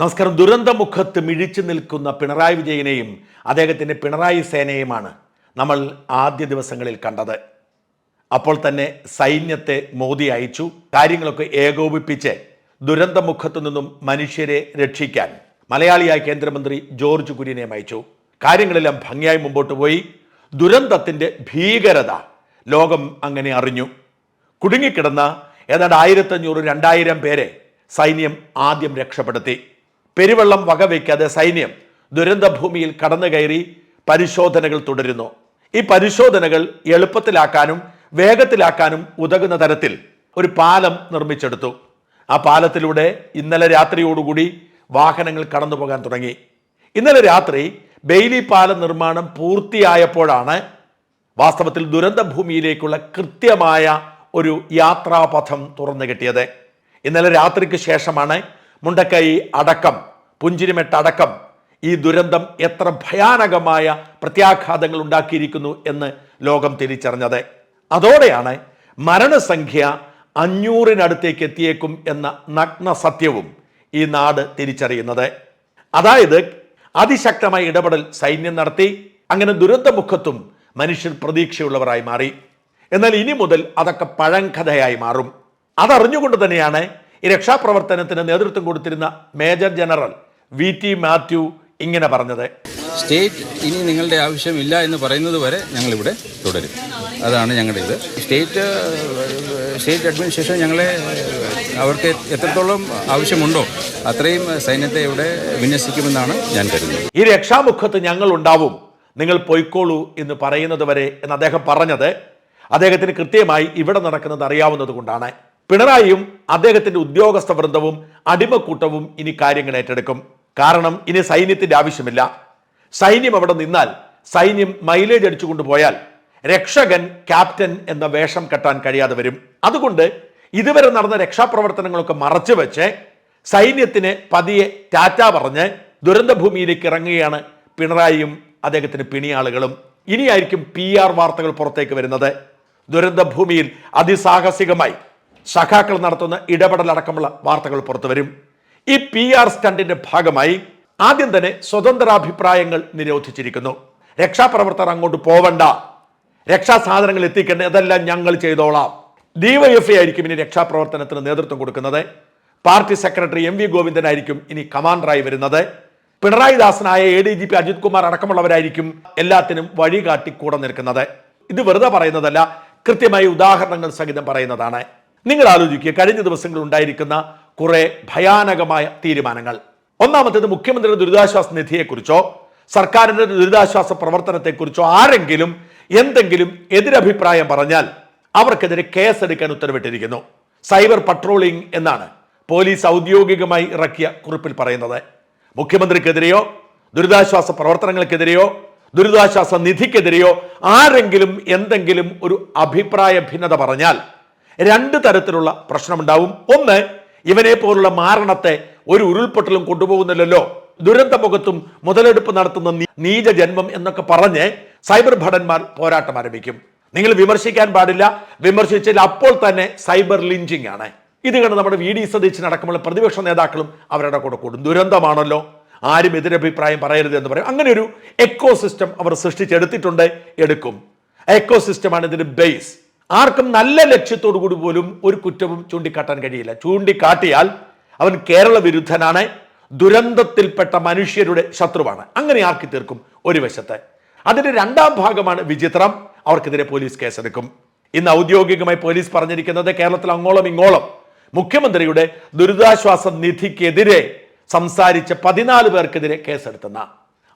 നമസ്കാരം. ദുരന്തമുഖത്ത് മിഴിച്ചു നിൽക്കുന്ന പിണറായി വിജയനെയും അദ്ദേഹത്തിന്റെ പിണറായി സേനയുമാണ് നമ്മൾ ആദ്യ ദിവസങ്ങളിൽ കണ്ടത്. അപ്പോൾ തന്നെ സൈന്യത്തെ മോദി അയച്ചു. കാര്യങ്ങളൊക്കെ ഏകോപിപ്പിച്ച് ദുരന്തമുഖത്തു നിന്നും മനുഷ്യരെ രക്ഷിക്കാൻ മലയാളിയായ കേന്ദ്രമന്ത്രി ജോർജ് കുര്യനെ അയച്ചു. കാര്യങ്ങളെല്ലാം ഭംഗിയായി മുമ്പോട്ട് പോയി. ദുരന്തത്തിന്റെ ഭീകരത ലോകം അങ്ങനെ അറിഞ്ഞു. കുടുങ്ങിക്കിടന്ന ഏതാണ്ട് ആയിരത്തഞ്ഞൂറ് രണ്ടായിരം പേരെ സൈന്യം ആദ്യം രക്ഷപ്പെടുത്തി. പെരുവെള്ളം വകവയ്ക്കാതെ സൈന്യം ദുരന്തഭൂമിയിൽ കടന്നു കയറി പരിശോധനകൾ തുടരുന്നു. ഈ പരിശോധനകൾ എളുപ്പത്തിലാക്കാനും വേഗത്തിലാക്കാനും ഉതകുന്ന തരത്തിൽ ഒരു പാലം നിർമ്മിച്ചെടുത്തു. ആ പാലത്തിലൂടെ ഇന്നലെ രാത്രിയോടുകൂടി വാഹനങ്ങൾ കടന്നു പോകാൻ തുടങ്ങി. ഇന്നലെ രാത്രി ബെയിലി പാലം നിർമ്മാണം പൂർത്തിയായപ്പോഴാണ് വാസ്തവത്തിൽ ദുരന്ത ഭൂമിയിലേക്കുള്ള കൃത്യമായ ഒരു യാത്രാപഥം തുറന്നു കിട്ടിയത് ഇന്നലെ രാത്രിക്ക് ശേഷമാണ് മുണ്ടക്കൈ അടക്കം പുഞ്ചിരിമെട്ട് അടക്കം ഈ ദുരന്തം എത്ര ഭയാനകമായ പ്രത്യാഘാതങ്ങൾ ഉണ്ടാക്കിയിരിക്കുന്നു എന്ന് ലോകം തിരിച്ചറിഞ്ഞത്. അതോടെയാണ് മരണസംഖ്യ അഞ്ഞൂറിനടുത്തേക്ക് എത്തിയേക്കും എന്ന നഗ്ന സത്യവും ഈ നാട് തിരിച്ചറിയുന്നത്. അതായത് അതിശക്തമായ ഇടപെടൽ സൈന്യം നടത്തി അങ്ങനെ ദുരന്തമുഖത്തും മനുഷ്യർ പ്രതീക്ഷയുള്ളവരായി മാറി. എന്നാൽ ഇനി മുതൽ അതൊക്കെ പഴങ്കഥയായി മാറും. അതറിഞ്ഞുകൊണ്ട് തന്നെയാണ് ഈ രക്ഷാപ്രവർത്തനത്തിന് നേതൃത്വം കൊടുത്തിരുന്ന major general V T Mathew ഇങ്ങനെ പറഞ്ഞത്. സ്റ്റേറ്റ് ഇനി നിങ്ങളുടെ ആവശ്യമില്ല എന്ന് പറയുന്നത് വരെ ഞങ്ങളിവിടെ തുടരും. അതാണ് ഞങ്ങളുടെ ഇത്. സ്റ്റേറ്റ് സ്റ്റേറ്റ് അഡ്മിനിസ്ട്രേഷൻ ഞങ്ങളെ അവർക്ക് എത്രത്തോളം ആവശ്യമുണ്ടോ അത്രയും സൈന്യത്തെ ഇവിടെ വിന്യസിക്കുമെന്നാണ് ഞാൻ കരുതുന്നത്. ഈ രക്ഷാമുഖത്ത് ഞങ്ങൾ ഉണ്ടാവും നിങ്ങൾ പൊയ്ക്കോളൂ എന്ന് പറയുന്നത് വരെ എന്ന് അദ്ദേഹം പറഞ്ഞത്. അദ്ദേഹത്തിന് കൃത്യമായി ഇവിടെ നടക്കുന്നത് അറിയാവുന്നത് കൊണ്ടാണ്. പിണറായിയും അദ്ദേഹത്തിന്റെ ഉദ്യോഗസ്ഥ വൃന്ദവും അടിമക്കൂട്ടവും ഇനി കാര്യങ്ങൾ ഏറ്റെടുക്കും. കാരണം ഇനി സൈന്യത്തിന്റെ ആവശ്യമില്ല. സൈന്യം അവിടെ നിന്നാൽ സൈന്യം മൈലേജ് അടിച്ചുകൊണ്ട് പോയാൽ രക്ഷകൻ ക്യാപ്റ്റൻ എന്ന വേഷം കെട്ടാൻ കഴിയാതെ വരും. അതുകൊണ്ട് ഇതുവരെ നടന്ന രക്ഷാപ്രവർത്തനങ്ങളൊക്കെ മറച്ചു വെച്ച് സൈന്യത്തിന് പതിയെ ടാറ്റ പറഞ്ഞ് ദുരന്തഭൂമിയിലേക്ക് ഇറങ്ങുകയാണ് പിണറായിയും അദ്ദേഹത്തിന് പിണിയാളുകളും. ഇനിയായിരിക്കും പി ആർ വാർത്തകൾ പുറത്തേക്ക് വരുന്നത്. ദുരന്തഭൂമിയിൽ അതിസാഹസികമായി സഖാക്കൾ നടത്തുന്ന ഇടപെടലടക്കമുള്ള വാർത്തകൾ പുറത്തുവരും. ഈ പി ആർ സ്റ്റണ്ടിന്റെ ഭാഗമായി ആദ്യം തന്നെ സ്വതന്ത്രാഭിപ്രായങ്ങൾ നിരോധിച്ചിരിക്കുന്നു. രക്ഷാപ്രവർത്തകർ അങ്ങോട്ട് പോവണ്ട. രക്ഷാസാധനങ്ങൾ എത്തിക്കേണ്ട അതെല്ലാം ഞങ്ങൾ ചെയ്തോളാം. ഡിവൈഎഫ്ഐ ആയിരിക്കും ഇനി രക്ഷാപ്രവർത്തനത്തിന് നേതൃത്വം കൊടുക്കുന്നത്. പാർട്ടി സെക്രട്ടറി എം വി ഗോവിന്ദനായിരിക്കും ഇനി കമാൻഡറായി വരുന്നത്. പിണറായി ദാസനായ A D G P Ajith Kumar അടക്കമുള്ളവരായിരിക്കും എല്ലാത്തിനും വഴികാട്ടി കൂടെ നിൽക്കുന്നത്. ഇത് വെറുതെ പറയുന്നതല്ല കൃത്യമായി ഉദാഹരണങ്ങൾ സഹിതം പറയുന്നതാണ്. നിങ്ങൾ ആലോചിക്കുക കഴിഞ്ഞ ദിവസങ്ങളിൽ ഉണ്ടായിരിക്കുന്ന കുറെ ഭയാനകമായ തീരുമാനങ്ങൾ. ഒന്നാമത്തേത് മുഖ്യമന്ത്രിയുടെ ദുരിതാശ്വാസ നിധിയെക്കുറിച്ചോ സർക്കാരിന്റെ ദുരിതാശ്വാസ പ്രവർത്തനത്തെക്കുറിച്ചോ ആരെങ്കിലും എന്തെങ്കിലും എതിരഭിപ്രായം പറഞ്ഞാൽ അവർക്കെതിരെ കേസെടുക്കാൻ ഉത്തരവിട്ടിരിക്കുന്നു. സൈബർ പട്രോളിംഗ് എന്നാണ് പോലീസ് ഔദ്യോഗികമായി ഇറക്കിയ കുറിപ്പിൽ പറയുന്നത്. മുഖ്യമന്ത്രിക്കെതിരെയോ ദുരിതാശ്വാസ പ്രവർത്തനങ്ങൾക്കെതിരെയോ ദുരിതാശ്വാസ നിധിക്കെതിരെയോ ആരെങ്കിലും എന്തെങ്കിലും ഒരു അഭിപ്രായ ഭിന്നത പറഞ്ഞാൽ രണ്ട് തരത്തിലുള്ള പ്രശ്നമുണ്ടാവും. ഒന്ന് ഇവനെ പോലുള്ള മാരണത്തെ ഒരു ഉരുൾപൊട്ടലും കൊണ്ടുപോകുന്നില്ലല്ലോ. ദുരന്തമുഖത്തും മുതലെടുപ്പ് നടത്തുന്ന നീച ജന്മം എന്നൊക്കെ പറഞ്ഞ് സൈബർ ഭടന്മാർ പോരാട്ടം ആരംഭിക്കും. നിങ്ങൾ വിമർശിക്കാൻ പാടില്ല. വിമർശിച്ചാൽ അപ്പോൾ തന്നെ സൈബർ ലിഞ്ചിങ് ആണ്. ഇത് കണ്ട് നമ്മുടെ വി ഡി സതീശൻ അടക്കമുള്ള പ്രതിപക്ഷ നേതാക്കളും അവരുടെ കൂടെ കൂടും. ദുരന്തമാണല്ലോ. ആരും എതിരഭിപ്രായം പറയരുത് എന്ന് പറയും. അങ്ങനെ ഒരു എക്കോ സിസ്റ്റം അവർ സൃഷ്ടിച്ചെടുത്തിട്ടുണ്ട്. എടുക്കും. എക്കോ സിസ്റ്റമാണ് ഇതിന്റെ ബേസ് ആർക്കും നല്ല ലക്ഷ്യത്തോടു കൂടി പോലും ഒരു കുറ്റവും ചൂണ്ടിക്കാട്ടാൻ കഴിയില്ല. ചൂണ്ടിക്കാട്ടിയാൽ അവൻ കേരള വിരുദ്ധനാണ് ദുരന്തത്തിൽപ്പെട്ട മനുഷ്യരുടെ ശത്രുവാണ്. അങ്ങനെ ആക്കി തീർക്കും ഒരു വശത്ത്. അതിന്റെ രണ്ടാം ഭാഗമാണ് വിചിത്രം. അവർക്കെതിരെ പോലീസ് കേസെടുക്കും. ഇന്ന് ഔദ്യോഗികമായി പോലീസ് പറഞ്ഞിരിക്കുന്നത് കേരളത്തിൽ അങ്ങോളം ഇങ്ങോളം മുഖ്യമന്ത്രിയുടെ ദുരിതാശ്വാസ നിധിക്കെതിരെ സംസാരിച്ച പതിനാല് പേർക്കെതിരെ കേസെടുത്തെന്ന.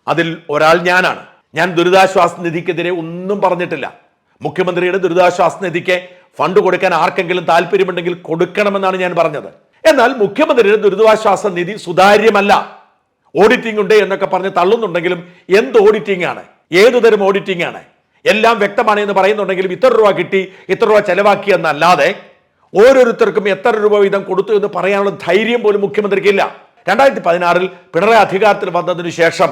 അതിൽ ഒരാൾ ഞാനാണ്. ഞാൻ ദുരിതാശ്വാസ നിധിക്കെതിരെ ഒന്നും പറഞ്ഞിട്ടില്ല. മുഖ്യമന്ത്രിയുടെ ദുരിതാശ്വാസ നിധിക്ക് ഫണ്ട് കൊടുക്കാൻ ആർക്കെങ്കിലും താല്പര്യമുണ്ടെങ്കിൽ കൊടുക്കണമെന്നാണ് ഞാൻ പറഞ്ഞത്. എന്നാൽ മുഖ്യമന്ത്രിയുടെ ദുരിതാശ്വാസ നിധി സുതാര്യമല്ല. ഓഡിറ്റിംഗ് ഉണ്ട് എന്നൊക്കെ പറഞ്ഞ് തള്ളുന്നുണ്ടെങ്കിലും എന്ത് ഓഡിറ്റിംഗ് ആണ്? ഏതു തരം ഓഡിറ്റിംഗ് ആണ്? എല്ലാം വ്യക്തമാണ് എന്ന് പറയുന്നുണ്ടെങ്കിലും ഇത്ര രൂപ കിട്ടി ഇത്ര രൂപ ചെലവാക്കി എന്നല്ലാതെ ഓരോരുത്തർക്കും എത്ര രൂപ വീതം കൊടുത്തു എന്ന് പറയാനുള്ള ധൈര്യം പോലും മുഖ്യമന്ത്രിക്കില്ല. രണ്ടായിരത്തി പതിനാറിൽ പിണറായി അധികാരത്തിൽ വന്നതിനു ശേഷം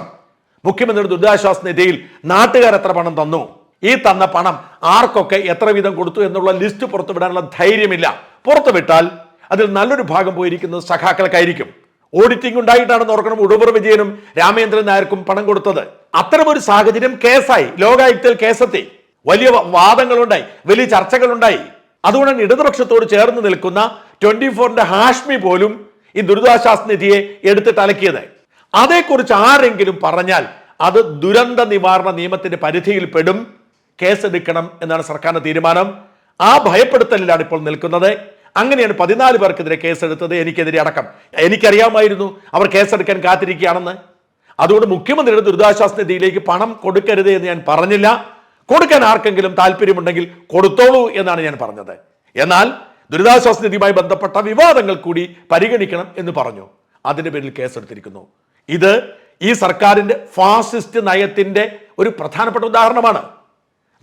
മുഖ്യമന്ത്രിയുടെ ദുരിതാശ്വാസ നിധിയിൽ നാട്ടുകാർ എത്ര പണം തന്നു? ഈ തന്ന പണം ആർക്കൊക്കെ എത്ര വീതം കൊടുത്തു എന്നുള്ള ലിസ്റ്റ് പുറത്തുവിടാനുള്ള ധൈര്യമില്ല. പുറത്തുവിട്ടാൽ അതിൽ നല്ലൊരു ഭാഗം പോയിരിക്കുന്നത് സഖാക്കൾക്കായിരിക്കും. ഓഡിറ്റിംഗ് ഉണ്ടായിട്ടാണെന്ന് ഓർക്കണം ഉടുമർ വിജയനും രാമേന്ദ്രൻ നായർക്കും പണം കൊടുത്തത്. അത്തരമൊരു സാഹചര്യം കേസായി. ലോകായുക്തയിൽ കേസെത്തി. വലിയ വാദങ്ങളുണ്ടായി. വലിയ ചർച്ചകളുണ്ടായി. അതുകൊണ്ടാണ് ഇടതുപക്ഷത്തോട് ചേർന്ന് നിൽക്കുന്ന ട്വന്റി ഫോറിന്റെ ഹാഷ്മി പോലും ഈ ദുരിതാശ്വാസ നിധിയെ എടുത്തിട്ട് അലക്കിയത്. അതേക്കുറിച്ച് ആരെങ്കിലും പറഞ്ഞാൽ അത് ദുരന്ത നിവാരണ നിയമത്തിന്റെ പരിധിയിൽ പെടും. കേസെടുക്കണം എന്നാണ് സർക്കാരിന്റെ തീരുമാനം. ആ ഭയപ്പെടുത്തലിലാണ് ഇപ്പോൾ നിൽക്കുന്നത്. അങ്ങനെയാണ് പതിനാല് പേർക്കെതിരെ കേസെടുത്തത് എനിക്കെതിരെ അടക്കം. എനിക്കറിയാമായിരുന്നു അവർ കേസെടുക്കാൻ കാത്തിരിക്കുകയാണെന്ന്. അതുകൊണ്ട് മുഖ്യമന്ത്രിയുടെ ദുരിതാശ്വാസ നിധിയിലേക്ക് പണം കൊടുക്കരുത് എന്ന് ഞാൻ പറഞ്ഞില്ല. കൊടുക്കാൻ ആർക്കെങ്കിലും താല്പര്യമുണ്ടെങ്കിൽ കൊടുത്തോളൂ എന്നാണ് ഞാൻ പറഞ്ഞത്. എന്നാൽ ദുരിതാശ്വാസ നിധിയുമായി ബന്ധപ്പെട്ട വിവാദങ്ങൾ കൂടി പരിഗണിക്കണം എന്ന് പറഞ്ഞു. അതിന്റെ പേരിൽ കേസെടുത്തിരിക്കുന്നു. ഇത് ഈ സർക്കാരിന്റെ ഫാസിസ്റ്റ് നയത്തിന്റെ ഒരു പ്രധാനപ്പെട്ട ഉദാഹരണമാണ്.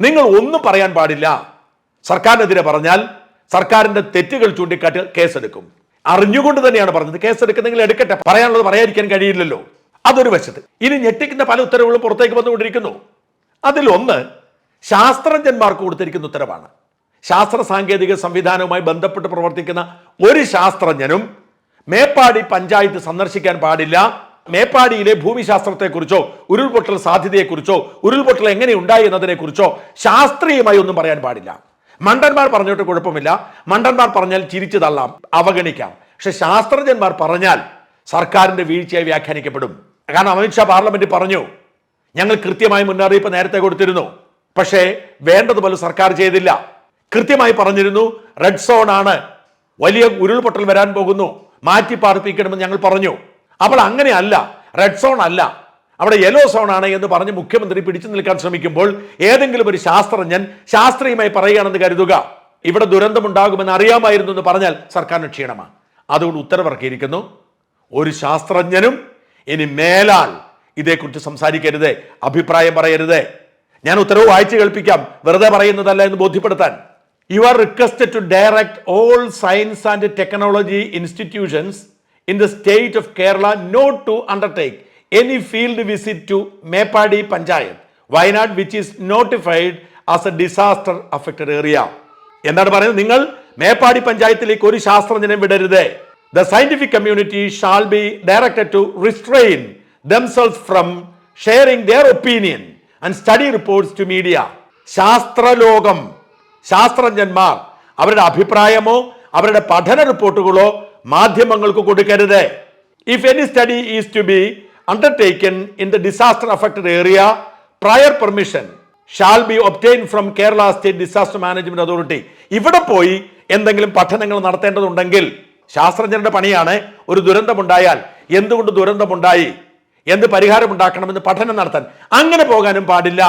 നിങ്ങൾ ഒന്നും പറയാൻ പാടില്ല. സർക്കാരിനെതിരെ പറഞ്ഞാൽ സർക്കാരിന്റെ തെറ്റുകൾ ചൂണ്ടിക്കാട്ടി കേസെടുക്കും. അറിഞ്ഞുകൊണ്ട് തന്നെയാണ് പറഞ്ഞത്. കേസെടുക്കുന്നെങ്കിൽ എടുക്കട്ടെ. പറയാനുള്ളത് പറയാതിരിക്കാൻ കഴിയില്ലല്ലോ. അതൊരു വശത്ത്. ഇനി ഞെട്ടിക്കുന്ന പല ഉത്തരവുകളും പുറത്തേക്ക് വന്നുകൊണ്ടിരിക്കുന്നു. അതിലൊന്ന് ശാസ്ത്രജ്ഞന്മാർക്ക് കൊടുത്തിരിക്കുന്ന ഉത്തരവാണ്. ശാസ്ത്ര സാങ്കേതിക സംവിധാനവുമായി ബന്ധപ്പെട്ട് പ്രവർത്തിക്കുന്ന ഒരു ശാസ്ത്രജ്ഞനും മേപ്പാടി പഞ്ചായത്ത് സന്ദർശിക്കാൻ പാടില്ല. മേപ്പാടിയിലെ ഭൂമിശാസ്ത്രത്തെക്കുറിച്ചോ ഉരുൾപൊട്ടൽ സാധ്യതയെക്കുറിച്ചോ ഉരുൾപൊട്ടൽ എങ്ങനെ ഉണ്ടായി എന്നതിനെക്കുറിച്ചോ ശാസ്ത്രീയമായി ഒന്നും പറയാൻ പാടില്ല. മണ്ടന്മാർ പറഞ്ഞിട്ട് കുഴപ്പമില്ല. മണ്ടന്മാർ പറഞ്ഞാൽ ചിരിച്ചു തള്ളാം അവഗണിക്കാം. പക്ഷെ ശാസ്ത്രജ്ഞന്മാർ പറഞ്ഞാൽ സർക്കാരിന്റെ വീഴ്ചയായി വ്യാഖ്യാനിക്കപ്പെടും. കാരണം അമിത്ഷാ പാർലമെന്റിൽ പറഞ്ഞു ഞങ്ങൾ കൃത്യമായി മുന്നറിയിപ്പ് നേരത്തെ കൊടുത്തിരുന്നു. പക്ഷേ വേണ്ടതുപോലെ സർക്കാർ ചെയ്തില്ല. കൃത്യമായി പറഞ്ഞിരുന്നു റെഡ് സോൺ ആണ് വലിയ ഉരുൾപൊട്ടൽ വരാൻ പോകുന്നു. മാറ്റി പാർപ്പിക്കണമെന്ന് ഞങ്ങൾ പറഞ്ഞു. അപ്പോൾ അങ്ങനെയല്ല റെഡ് സോൺ അല്ല. അവിടെ യെല്ലോ സോൺ ആണ് എന്ന് പറഞ്ഞ് മുഖ്യമന്ത്രി പിടിച്ചു നിൽക്കാൻ ശ്രമിക്കുമ്പോൾ ഏതെങ്കിലും ഒരു ശാസ്ത്രജ്ഞൻ ശാസ്ത്രീയമായി പറയുകയാണെന്ന് കരുതുക. ഇവിടെ ദുരന്തമുണ്ടാകുമെന്ന് അറിയാമായിരുന്നു എന്ന് പറഞ്ഞാൽ സർക്കാരിന് ക്ഷീണമാണ്. അതുകൊണ്ട് ഉത്തരവിറക്കിയിരിക്കുന്നു. ഒരു ശാസ്ത്രജ്ഞനും ഇനി മേലാൽ ഇതേക്കുറിച്ച് സംസാരിക്കരുത് അഭിപ്രായം പറയരുത്. ഞാൻ ഉത്തരവ് വായിച്ചു കേൾപ്പിക്കാം. വെറുതെ പറയുന്നതല്ല എന്ന് ബോധ്യപ്പെടുത്താൻ. You are requested to direct all science and technology institutions in the state of Kerala not to undertake any field visit to Meppadi panchayat Wayanad which is notified as a disaster affected area എന്താണ് പറയുന്നത്? നിങ്ങൾ മേപ്പാടി പഞ്ചായത്തിലേക്ക് ഒരു ശാസ്ത്രജ്ഞനെ വിടരുത്. The scientific community shall be directed to restrain themselves from sharing their opinion and study reports to media ശാസ്ത്രലോകം ശാസ്ത്രജ്ഞന്മാർ അവരുടെ അഭിപ്രായമോ അവരുടെ പഠന റിപ്പോർട്ടുകളോ മാധ്യമങ്ങൾക്ക് കൊടുക്കരുത്. If any study is to be undertaken in the disaster affected area prior permission shall be obtained from Kerala state disaster management authority ഇവിടെ പോയി എന്തെങ്കിലും പഠനങ്ങൾ നടത്തേണ്ടതുണ്ടെങ്കിൽ ശാസ്ത്രജ്ഞരുടെ പണിയാണ് ഒരു ദുരന്തമുണ്ടായാൽ എന്തുകൊണ്ട് ദുരന്തമുണ്ടായി? എന്ത് പരിഹാരം ഉണ്ടാക്കണമെന്ന് പഠനം നടത്താൻ അങ്ങനെ പോകാനും പാടില്ല.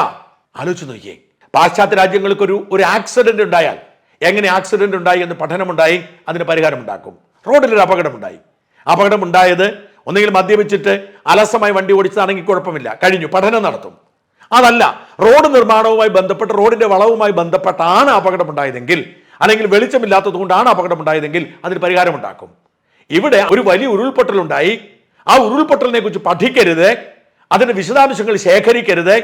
ആലോചിച്ച് നോക്കിയേ. പാശ്ചാത്യ രാജ്യങ്ങൾക്ക് ഒരു ആക്സിഡന്റ് ഉണ്ടായാൽ എങ്ങനെ ആക്സിഡന്റ് ഉണ്ടായി എന്ന് പഠനമുണ്ടായി അതിന് പരിഹാരം ഒരു അപകടമുണ്ടായി. അപകടം ഉണ്ടായത് ഒന്നുകിൽ മദ്യപിച്ചിട്ട് അലസമായി വണ്ടി ഓടിച്ചതാണെങ്കിൽ കുഴപ്പമില്ല. കഴിഞ്ഞു. പഠനം നടത്തും. അതല്ല റോഡ് നിർമ്മാണവുമായി ബന്ധപ്പെട്ട് റോഡിന്റെ വളവുമായി ബന്ധപ്പെട്ടാണ് അപകടമുണ്ടായതെങ്കിൽ അല്ലെങ്കിൽ വെളിച്ചമില്ലാത്തത് കൊണ്ടാണ് അപകടമുണ്ടായതെങ്കിൽ അതിന് പരിഹാരം ഉണ്ടാക്കും ഇവിടെ ഒരു വലിയ ഉരുൾപൊട്ടലുണ്ടായി. ആ ഉരുൾപൊട്ടലിനെ കുറിച്ച് പഠിക്കരുത്. അതിന്റെ വിശദാംശങ്ങൾ ശേഖരിക്കരുത്.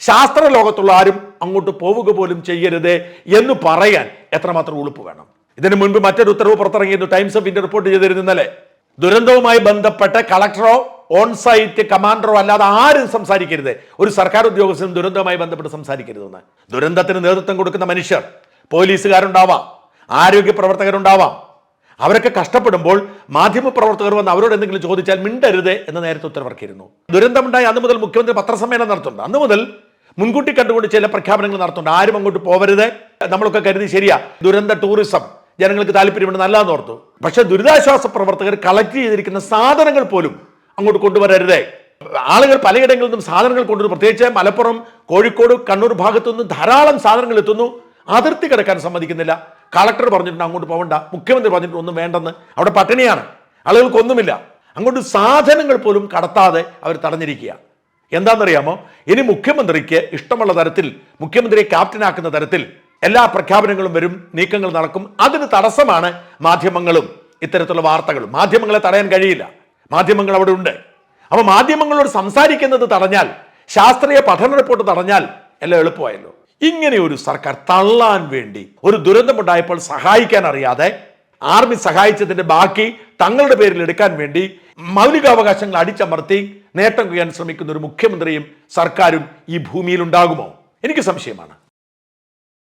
ശാസ്ത്ര ലോകത്തുള്ള ആരും അങ്ങോട്ട് പോവുക പോലും ചെയ്യരുത് എന്ന് പറയാൻ എത്രമാത്രം ഉളുപ്പ് വേണം. ഇതിനു മുൻപ് മറ്റൊരു ഉത്തരവ് പുറത്തിറങ്ങിയിരുന്നു. ടൈംസ് ഓഫ് ഇന്ത്യ റിപ്പോർട്ട് ചെയ്തിരുന്നു ഇന്നലെ. ദുരന്തവുമായി ബന്ധപ്പെട്ട് കളക്ടറോ ഓൺ സൈറ്റ് കമാൻഡറോ അല്ലാതെ ആരും സംസാരിക്കരുത്. ഒരു സർക്കാർ ഉദ്യോഗസ്ഥനും ദുരന്തവുമായി ബന്ധപ്പെട്ട് സംസാരിക്കരുതെന്ന് ദുരന്തത്തിന് നേതൃത്വം കൊടുക്കുന്ന മനുഷ്യർ പോലീസുകാരുണ്ടാവാം ആരോഗ്യ പ്രവർത്തകരുണ്ടാവാം. അവരൊക്കെ കഷ്ടപ്പെടുമ്പോൾ മാധ്യമ പ്രവർത്തകർ വന്ന് അവരോട് എന്തെങ്കിലും ചോദിച്ചാൽ മിണ്ടരുത് എന്ന് നേരത്തെ ഉത്തരവിറക്കിയിരുന്നു. ദുരന്തമുണ്ടായി അന്ന് മുതൽ മുഖ്യമന്ത്രി പത്രസമ്മേളനം നടത്തുന്നുണ്ട്. അന്ന് മുതൽ മുൻകൂട്ടി കണ്ടുകൊണ്ട് ചില പ്രഖ്യാപനങ്ങൾ നടത്തുന്നുണ്ട്. ആരും അങ്ങോട്ട് പോവരുത്. നമ്മളൊക്കെ കരുതി ശരിയാ. ദുരന്ത ടൂറിസം ജനങ്ങൾക്ക് താല്പര്യമുണ്ട് നല്ലതെന്ന് ഓർത്തു. പക്ഷെ ദുരിതാശ്വാസ പ്രവർത്തകർ കളക്ട് ചെയ്തിരിക്കുന്ന സാധനങ്ങൾ പോലും അങ്ങോട്ട് കൊണ്ടുവരരുതേ. ആളുകൾ പലയിടങ്ങളിൽ നിന്നും സാധനങ്ങൾ കൊണ്ടുവരുന്നു. പ്രത്യേകിച്ച് മലപ്പുറം കോഴിക്കോട് കണ്ണൂർ ഭാഗത്തു നിന്നും ധാരാളം സാധനങ്ങൾ എത്തുന്നു. അതിർത്തി കിടക്കാൻ സമ്മതിക്കുന്നില്ല. കളക്ടർ പറഞ്ഞിട്ടുണ്ട് അങ്ങോട്ട് പോകണ്ട മുഖ്യമന്ത്രി പറഞ്ഞിട്ടുണ്ട് ഒന്നും വേണ്ടെന്ന്. അവിടെ പട്ടിണിയാണ്. ആളുകൾക്കൊന്നുമില്ല. അങ്ങോട്ട് സാധനങ്ങൾ പോലും കടത്താതെ അവർ തടഞ്ഞിരിക്കുക എന്താണെന്നറിയാമോ? ഇനി മുഖ്യമന്ത്രിക്ക് ഇഷ്ടമുള്ള തരത്തിൽ മുഖ്യമന്ത്രിയെ ക്യാപ്റ്റനാക്കുന്ന തരത്തിൽ എല്ലാ പ്രഖ്യാപനങ്ങളും വരും നീക്കങ്ങൾ നടക്കും. അതിന് തടസ്സമാണ് മാധ്യമങ്ങളും ഇത്തരത്തിലുള്ള വാർത്തകളും. മാധ്യമങ്ങളെ തടയാൻ കഴിയില്ല. മാധ്യമങ്ങൾ അവിടെ ഉണ്ട്. അപ്പോൾ മാധ്യമങ്ങളോട് സംസാരിക്കുന്നത് തടഞ്ഞാൽ ശാസ്ത്രീയ പഠന റിപ്പോർട്ട് തടഞ്ഞാൽ എല്ലാം എളുപ്പമായല്ലോ. ഇങ്ങനെ ഒരു സർക്കാർ തള്ളാൻ വേണ്ടി ഒരു ദുരന്തമുണ്ടായപ്പോൾ സഹായിക്കാൻ അറിയാതെ ആർമി സഹായിച്ചതിന്റെ ബാക്കി തങ്ങളുടെ പേരിൽ എടുക്കാൻ വേണ്ടി മൗലികാവകാശങ്ങൾ അടിച്ചമർത്തി നേട്ടം കൊയ്യാൻ ശ്രമിക്കുന്ന ഒരു മുഖ്യമന്ത്രിയും സർക്കാരും ഈ ഭൂമിയിൽ ഉണ്ടാകുമോ എനിക്ക് സംശയമാണ്.